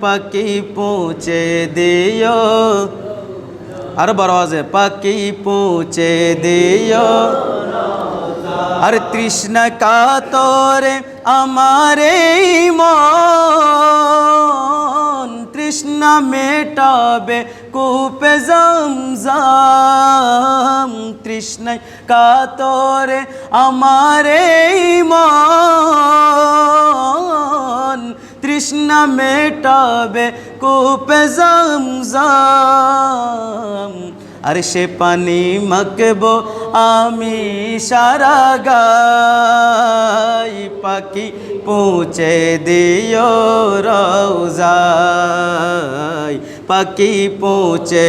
পাখি পৌঁছে দিও। আর আওয়াজে পাখি পৌঁছে দিও। আর তৃষ্ণ কাতরে আমারে মন। তৃষ্ণ মেটাবে কূপে জমজম। তৃষ্ণ কাতরে আমারে মন। তৃষ্ণ মেটাবে কূপে জমজম। আর সে পানি মাখবো আমি সারা গাই, পাখি পৌঁছে দিও রৌজাই পাখি পৌঁছে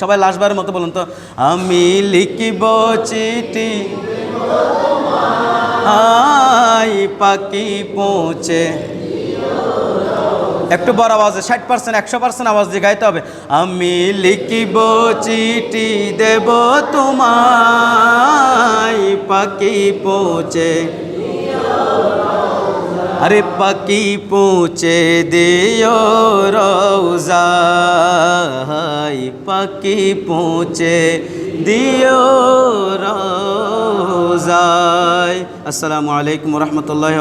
সবাই লাস্টবারের মতো বলুন তো, আমি লিখিব চিঠি, আই পাখি পৌঁছে। একটু বড় আওয়াজে, ষাট পার্সেন্ট একশো পার্সেন্ট আওয়াজ দিয়ে গাইতে হবে। আমি লিখিব চিঠি দেব তোমায়, পাখি পৌঁছে। আরে পাখি পৌঁছে দিও রৌজাই পাখি পৌঁছে দিও রায় আসসালামু আলাইকুম রহমতুল্লাহ